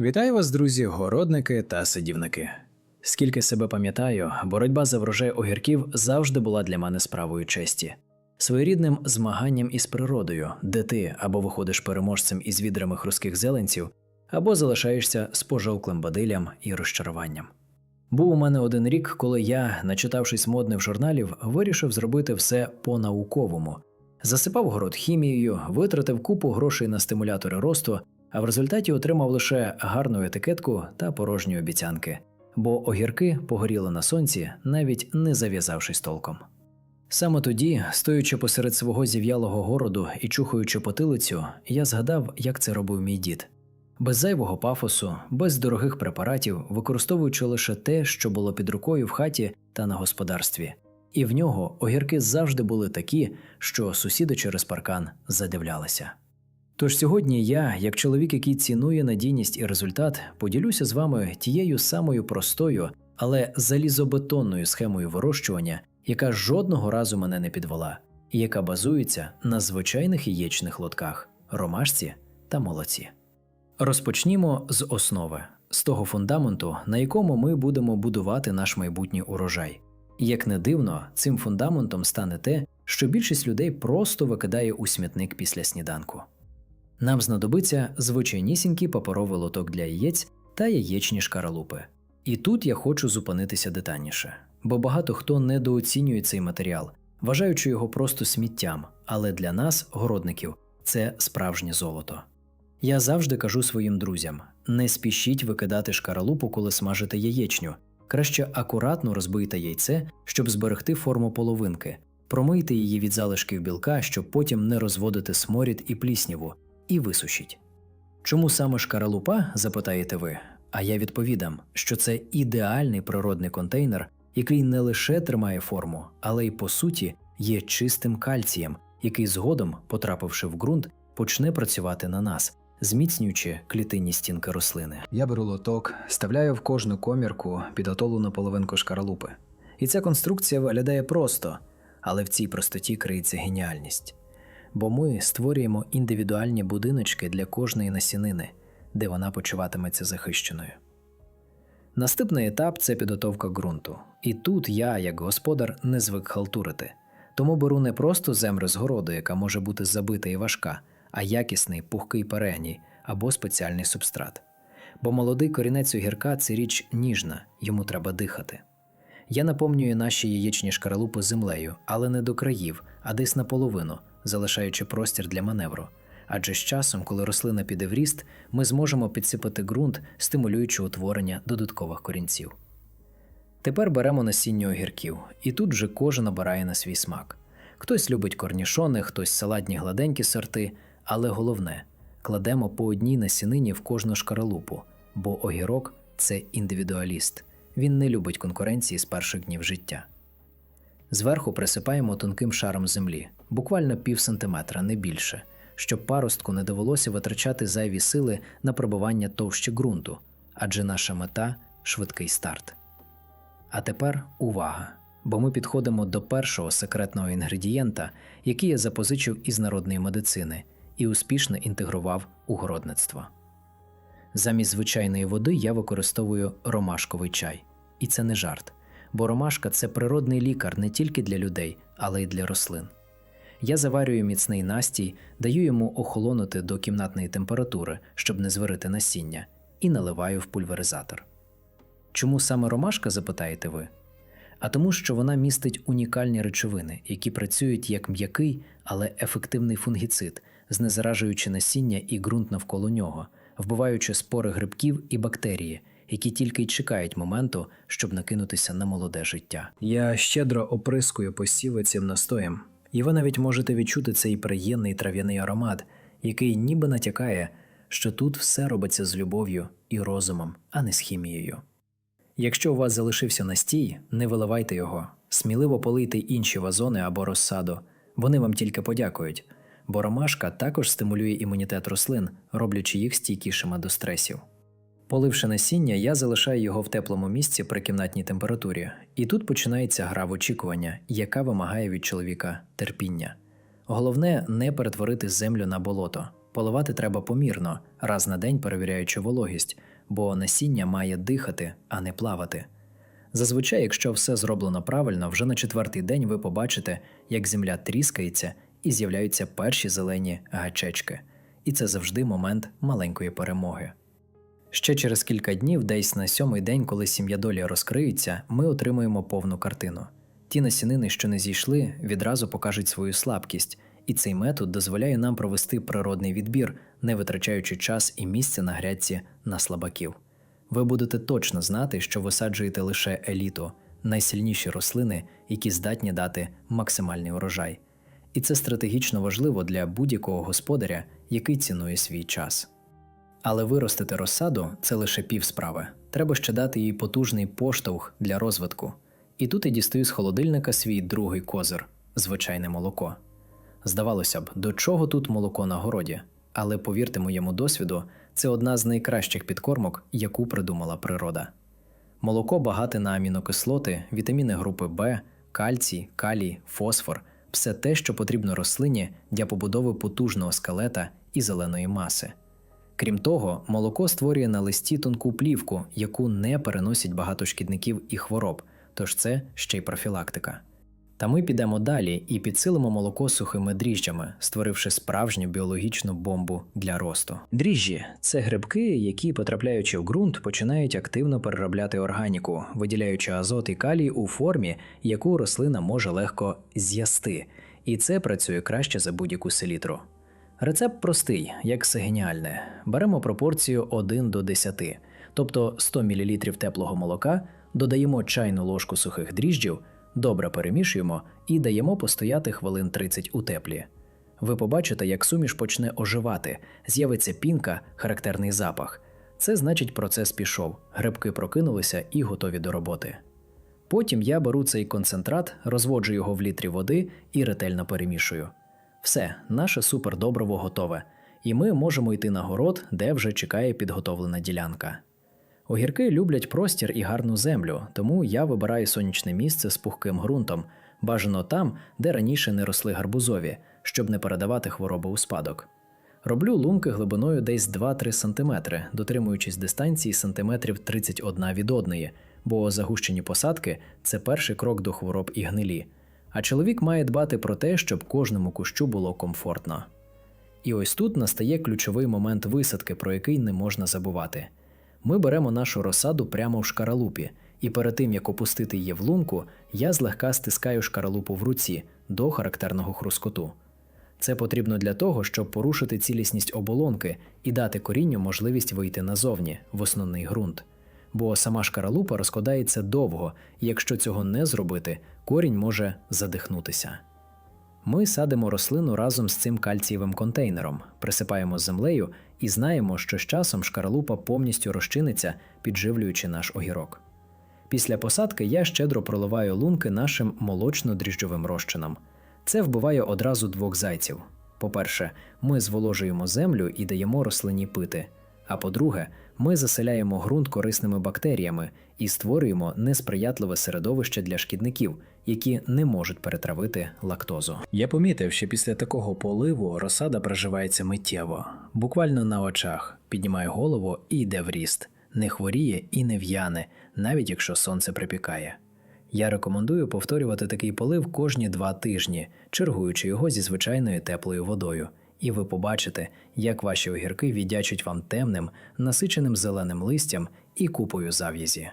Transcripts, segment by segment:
Вітаю вас, друзі, городники та садівники. Скільки себе пам'ятаю, боротьба за врожай огірків завжди була для мене справою честі, своєрідним змаганням із природою, де ти або виходиш переможцем із відрами хрустких зеленців, або залишаєшся з пожовклим бадиллям і розчаруванням. Був у мене один рік, коли я, начитавшись модних журналів, вирішив зробити все по-науковому. Засипав город хімією, витратив купу грошей на стимулятори росту, а в результаті отримав лише гарну етикетку та порожні обіцянки, бо огірки погоріли на сонці, навіть не зав'язавшись толком. Саме тоді, стоючи посеред свого зів'ялого городу і чухаючи потилицю, я згадав, як це робив мій дід. Без зайвого пафосу, без дорогих препаратів, використовуючи лише те, що було під рукою в хаті та на господарстві. І в нього огірки завжди були такі, що сусіди через паркан задивлялися. Тож сьогодні я, як чоловік, який цінує надійність і результат, поділюся з вами тією самою простою, але залізобетонною схемою вирощування, яка жодного разу мене не підвела, і яка базується на звичайних яєчних лотках, ромашці та молоці. Розпочнімо з основи, з того фундаменту, на якому ми будемо будувати наш майбутній урожай. Як не дивно, цим фундаментом стане те, що більшість людей просто викидає у смітник після сніданку. Нам знадобиться звичайнісінький паперовий лоток для яєць та яєчні шкаралупи. І тут я хочу зупинитися детальніше, бо багато хто недооцінює цей матеріал, вважаючи його просто сміттям, але для нас, городників, це справжнє золото. Я завжди кажу своїм друзям: не спішіть викидати шкаралупу, коли смажите яєчню. Краще акуратно розбийте яйце, щоб зберегти форму половинки, промийте її від залишків білка, щоб потім не розводити сморід і плісняву, і висушіть. Чому саме шкаралупа, запитаєте ви? А я відповідам, що це ідеальний природний контейнер, який не лише тримає форму, але й по суті є чистим кальцієм, який згодом, потрапивши в ґрунт, почне працювати на нас, зміцнюючи клітинні стінки рослини. Я беру лоток, ставляю в кожну комірку підготовлену половинку шкаралупи. І ця конструкція виглядає просто, але в цій простоті криється геніальність. Бо ми створюємо індивідуальні будиночки для кожної насінини, де вона почуватиметься захищеною. Наступний етап це підготовка ґрунту. І тут я, як господар, не звик халтурити. Тому беру не просто землю з городу, яка може бути забита і важка, а якісний пухкий перегній або спеціальний субстрат. Бо молодий корінець огірка це річ ніжна, йому треба дихати. Я наповнюю наші яєчні шкаралупи землею, але не до країв, а десь наполовину, залишаючи простір для маневру. Адже з часом, коли рослина піде в ріст, ми зможемо підсипати ґрунт, стимулюючи утворення додаткових корінців. Тепер беремо насіння огірків, і тут вже кожен обирає на свій смак. Хтось любить корнішони, хтось салатні гладенькі сорти, але головне кладемо по одній насінині в кожну шкаралупу, бо огірок це індивідуаліст. Він не любить конкуренції з перших днів життя. Зверху присипаємо тонким шаром землі, буквально пів сантиметра, не більше, щоб паростку не довелося витрачати зайві сили на пробивання товщі ґрунту, адже наша мета швидкий старт. А тепер увага! Бо ми підходимо до першого секретного інгредієнта, який я запозичив із народної медицини і успішно інтегрував у городництво. Замість звичайної води я використовую ромашковий чай. І це не жарт, бо ромашка це природний лікар не тільки для людей, але й для рослин. Я заварюю міцний настій, даю йому охолонути до кімнатної температури, щоб не зварити насіння, і наливаю в пульверизатор. Чому саме ромашка, запитаєте ви? А тому, що вона містить унікальні речовини, які працюють як м'який, але ефективний фунгіцид, знезаражуючи насіння і ґрунт навколо нього, вбиваючи спори грибків і бактерії, які тільки й чекають моменту, щоб накинутися на молоде життя. Я щедро оприскую посіви цим настоєм, і ви навіть можете відчути цей приємний трав'яний аромат, який ніби натякає, що тут все робиться з любов'ю і розумом, а не з хімією. Якщо у вас залишився настій, не виливайте його, сміливо полийте інші вазони або розсаду, вони вам тільки подякують, бо ромашка також стимулює імунітет рослин, роблячи їх стійкішими до стресів. Поливши насіння, я залишаю його в теплому місці при кімнатній температурі, і тут починається гра в очікування, яка вимагає від чоловіка терпіння. Головне не перетворити землю на болото, Поливати треба помірно, раз на день перевіряючи вологість, бо насіння має дихати, а не плавати. Зазвичай, якщо все зроблено правильно, вже на четвертий день ви побачите, як земля тріскається і з'являються перші зелені гачечки. І це завжди момент маленької перемоги. Ще через кілька днів, десь на сьомий день, коли сім'я долі розкриється, ми отримуємо повну картину. Ті насінини, що не зійшли, відразу покажуть свою слабкість, і цей метод дозволяє нам провести природний відбір, не витрачаючи час і місце на грядці на слабаків. Ви будете точно знати, що висаджуєте лише еліту, найсильніші рослини, які здатні дати максимальний урожай. І це стратегічно важливо для будь-якого господаря, який цінує свій час. Але виростити розсаду це лише пів справи. Треба ще дати їй потужний поштовх для розвитку. І тут я дістаю з холодильника свій другий козир звичайне молоко. Здавалося б, до чого тут молоко на городі, але повірте моєму досвіду, це одна з найкращих підкормок, яку придумала природа. Молоко багате на амінокислоти, вітаміни групи Б, кальцій, калій, фосфор все те, що потрібно рослині для побудови потужного скелета і зеленої маси. Крім того, молоко створює на листі тонку плівку, яку не переносять багато шкідників і хвороб, тож це ще й профілактика. Та ми підемо далі і підсилимо молоко сухими дріжджами, створивши справжню біологічну бомбу для росту. Дріжджі це грибки, які, потрапляючи в ґрунт, починають активно переробляти органіку, виділяючи азот і калій у формі, яку рослина може легко з'ясти, і це працює краще за будь-яку селітру. Рецепт простий, як все геніальне. Беремо пропорцію 1 до 10, тобто 100 мл теплого молока, додаємо чайну ложку сухих дріжджів, добре перемішуємо і даємо постояти хвилин 30 у теплі. Ви побачите, як суміш почне оживати, з'явиться пінка, характерний запах. Це значить, процес пішов, грибки прокинулися і готові до роботи. Потім я беру цей концентрат, розводжу його в літрі води і ретельно перемішую. Все, наше супердоброво готове, і ми можемо йти на город, де вже чекає підготовлена ділянка. Огірки люблять простір і гарну землю, тому я вибираю сонячне місце з пухким ґрунтом, бажано там, де раніше не росли гарбузові, щоб не передавати хвороби у спадок. Роблю лунки глибиною десь 2-3 см, дотримуючись дистанції сантиметрів 31 від одної, бо загущені посадки це перший крок до хвороб і гнилі. А чоловік має дбати про те, щоб кожному кущу було комфортно. І ось тут настає ключовий момент висадки, про який не можна забувати. Ми беремо нашу розсаду прямо в шкаралупі, і перед тим як опустити її в лунку, я злегка стискаю шкаралупу в руці до характерного хрускоту. Це потрібно для того, щоб порушити цілісність оболонки і дати корінню можливість вийти назовні в основний ґрунт. Бо сама шкаралупа розкладається довго, і якщо цього не зробити, корінь може задихнутися. Ми садимо рослину разом з цим кальцієвим контейнером, присипаємо землею і знаємо, що з часом шкаралупа повністю розчиниться, підживлюючи наш огірок. Після посадки я щедро проливаю лунки нашим молочно-дріжджовим розчином. Це вбиває одразу двох зайців. По-перше, ми зволожуємо землю і даємо рослині пити. А по-друге, ми заселяємо ґрунт корисними бактеріями і створюємо несприятливе середовище для шкідників, які не можуть перетравити лактозу. Я помітив, що після такого поливу розсада проживається миттєво, буквально на очах, піднімає голову і йде в ріст, не хворіє і не в'яне, навіть якщо сонце припікає. Я рекомендую повторювати такий полив кожні два тижні, чергуючи його зі звичайною теплою водою і ви побачите, як ваші огірки віддячуть вам темним, насиченим зеленим листям і купою зав'язі.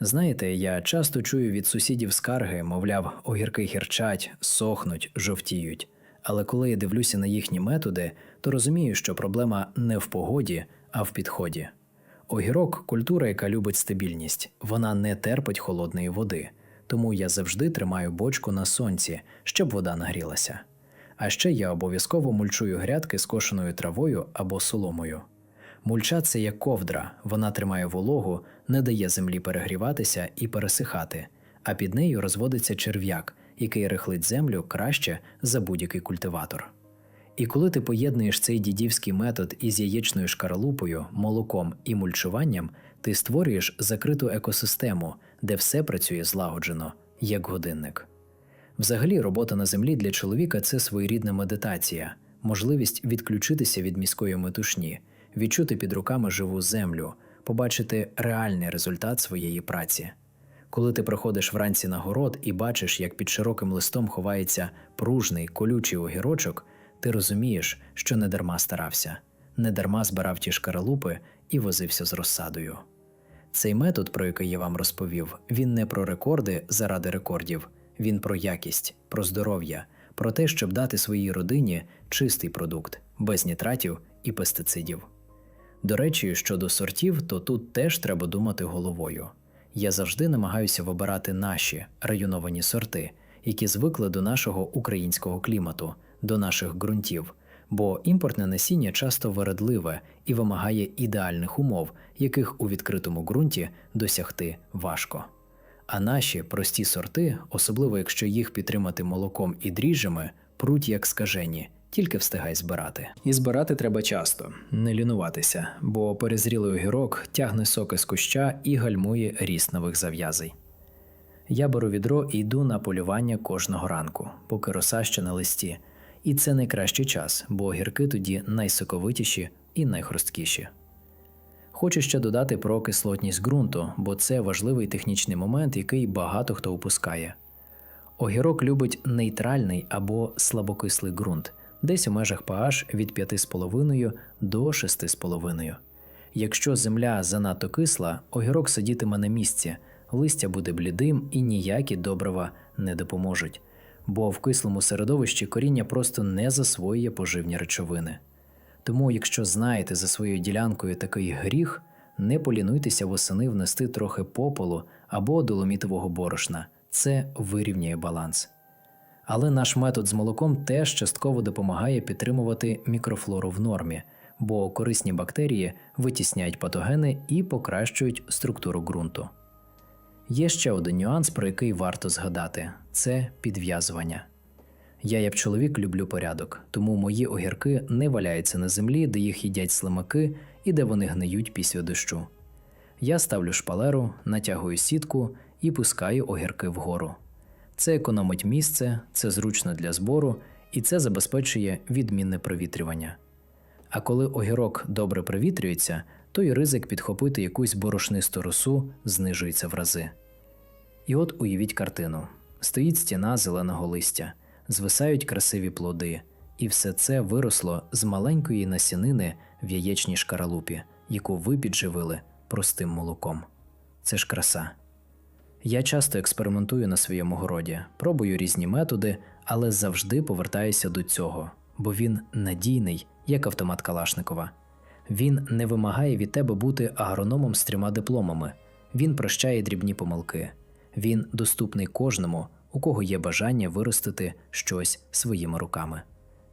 Знаєте, я часто чую від сусідів скарги, мовляв, огірки гірчать, сохнуть, жовтіють. Але коли я дивлюся на їхні методи, то розумію, що проблема не в погоді, а в підході. Огірок культура, яка любить стабільність, вона не терпить холодної води, тому я завжди тримаю бочку на сонці, щоб вода нагрілася. А ще я обов'язково мульчую грядки з кошеною травою або соломою. Мульча це як ковдра, вона тримає вологу, не дає землі перегріватися і пересихати, а під нею розводиться черв'як, який рихлить землю краще за будь-який культиватор. І коли ти поєднуєш цей дідівський метод із яєчною шкаралупою, молоком і мульчуванням, ти створюєш закриту екосистему, де все працює злагоджено, як годинник. Взагалі, робота на землі для чоловіка це своєрідна медитація. можливість відключитися від міської метушні, відчути під руками живу землю, побачити реальний результат своєї праці. Коли ти приходиш вранці на город і бачиш, як під широким листом ховається пружний колючий огірочок, ти розумієш, що не дарма старався, не дарма збирав ті шкаралупи і возився з розсадою. Цей метод, про який я вам розповів, він не про рекорди заради рекордів, він про якість, про здоров'я, про те, щоб дати своїй родині чистий продукт, без нітратів і пестицидів. До речі, щодо сортів, то тут теж треба думати головою. Я завжди намагаюся вибирати наші районовані сорти, які звикли до нашого українського клімату, до наших ґрунтів, бо імпортне насіння часто вередливе і вимагає ідеальних умов, яких у відкритому ґрунті досягти важко. А наші прості сорти, особливо якщо їх підтримати молоком і дріжджами, пруть як скажені, тільки встигай збирати. І збирати треба часто, не лінуватися, бо перезрілий огірок тягне соки з куща і гальмує ріст нових зав'язей. Я беру відро і йду на полювання кожного ранку, поки роса ще на листі. І це найкращий час, бо огірки тоді найсоковитіші і найхрусткіші. Хочу ще додати про кислотність ґрунту, бо це важливий технічний момент, який багато хто упускає. Огірок любить нейтральний або слабокислий ґрунт, десь у межах pH від 5,5 до 6,5. Якщо земля занадто кисла, огірок сидітиме на місці, листя буде блідим і ніякі добрива не допоможуть, бо в кислому середовищі коріння просто не засвоює поживні речовини. Тому, якщо знаєте за своєю ділянкою такий гріх, не полінуйтеся восени внести трохи попелу або доломітового борошна. Це вирівнює баланс. Але наш метод з молоком теж частково допомагає підтримувати мікрофлору в нормі, бо корисні бактерії витісняють патогени і покращують структуру ґрунту. Є ще один нюанс, про який варто згадати це підв'язування. Я, як чоловік, люблю порядок, тому мої огірки не валяються на землі, де їх їдять слимаки і де вони гниють після дощу. Я ставлю шпалеру, натягую сітку і пускаю огірки вгору. Це економить місце, це зручно для збору і це забезпечує відмінне провітрювання. А коли огірок добре провітрюється, то й ризик підхопити якусь борошнисту росу знижується в рази. І от уявіть картину: стоїть стіна зеленого листя, звисають красиві плоди, і все це виросло з маленької насінини в яєчній шкаралупі, яку ви підживили простим молоком. Це ж краса. Я часто експериментую на своєму городі, пробую різні методи, але завжди повертаюся до цього, бо він надійний, як автомат Калашникова. Він не вимагає від тебе бути агрономом з трьома дипломами, він прощає дрібні помилки, він доступний кожному, у кого є бажання виростити щось своїми руками.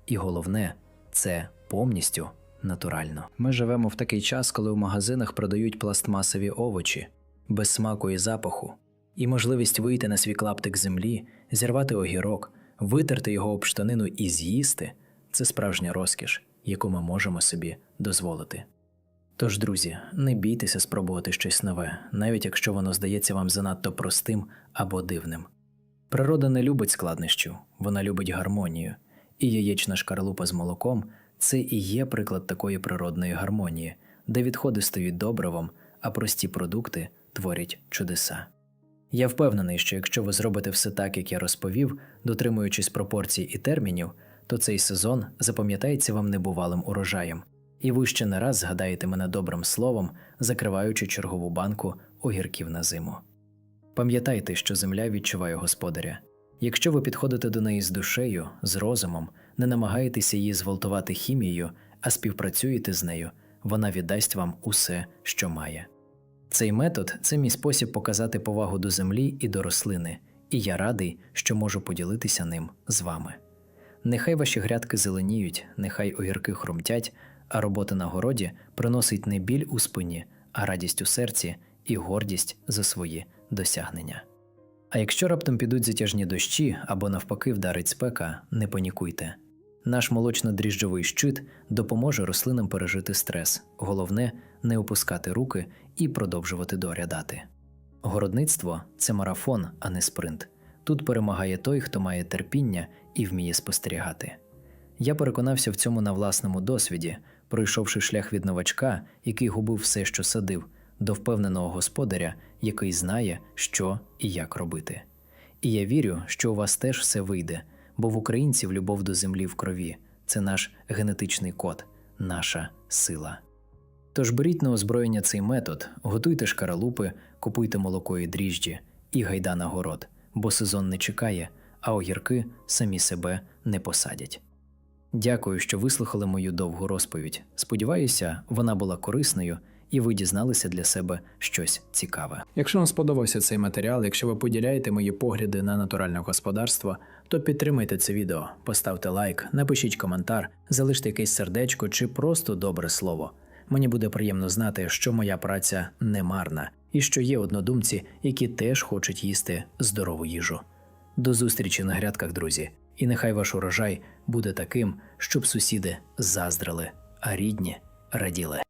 І головне, це повністю натурально. Ми живемо в такий час, коли в магазинах продають пластмасові овочі без смаку і запаху, і можливість вийти на свій клаптик землі, зірвати огірок, витерти його об штанину і з'їсти це справжня розкіш, яку ми можемо собі дозволити. Тож, друзі, не бійтеся спробувати щось нове, навіть якщо воно здається вам занадто простим або дивним. Природа не любить складнощів, вона любить гармонію, і яєчна шкарлупа з молоком це і є приклад такої природної гармонії, де відходи стають добривом, а прості продукти творять чудеса. Я впевнений, що якщо ви зробите все так, як я розповів, дотримуючись пропорцій і термінів, то цей сезон запам'ятається вам небувалим урожаєм, і ви ще не раз згадаєте мене добрим словом, закриваючи чергову банку огірків на зиму. Пам'ятайте, що земля відчуває господаря. Якщо ви підходите до неї з душею, з розумом, не намагаєтеся її зґвалтувати хімією, а співпрацюєте з нею, вона віддасть вам усе, що має. Цей метод це мій спосіб показати повагу до землі і до рослини, і я радий, що можу поділитися ним з вами. Нехай ваші грядки зеленіють, нехай огірки хрумтять, а робота на городі приносить не біль у спині, а радість у серці і гордість за свої досягнення. А якщо раптом підуть затяжні дощі або навпаки вдарить спека, не панікуйте. Наш молочно-дріжджовий щит допоможе рослинам пережити стрес. Головне не опускати руки і продовжувати доглядати. Городництво це марафон, а не спринт. Тут перемагає той, хто має терпіння і вміє спостерігати. Я переконався в цьому на власному досвіді, пройшовши шлях від новачка, який губив все, що садив, до впевненого господаря, який знає, що і як робити. І я вірю, що у вас теж все вийде, бо в українців любов до землі в крові це наш генетичний код, наша сила. Тож беріть на озброєння цей метод, готуйте шкаралупи, купуйте молоко і дріжджі і гайда на город, бо сезон не чекає, а огірки самі себе не посадять. Дякую, що вислухали мою довгу розповідь. Сподіваюся, вона була корисною і ви дізналися для себе щось цікаве. Якщо вам сподобався цей матеріал, якщо ви поділяєте мої погляди на натуральне господарство, то підтримайте це відео, поставте лайк, напишіть коментар, залиште якесь сердечко чи просто добре слово. Мені буде приємно знати, що моя праця не марна і що є однодумці, які теж хочуть їсти здорову їжу. До зустрічі на грядках, друзі, і нехай ваш урожай буде таким, щоб сусіди заздрили, а рідні раділи.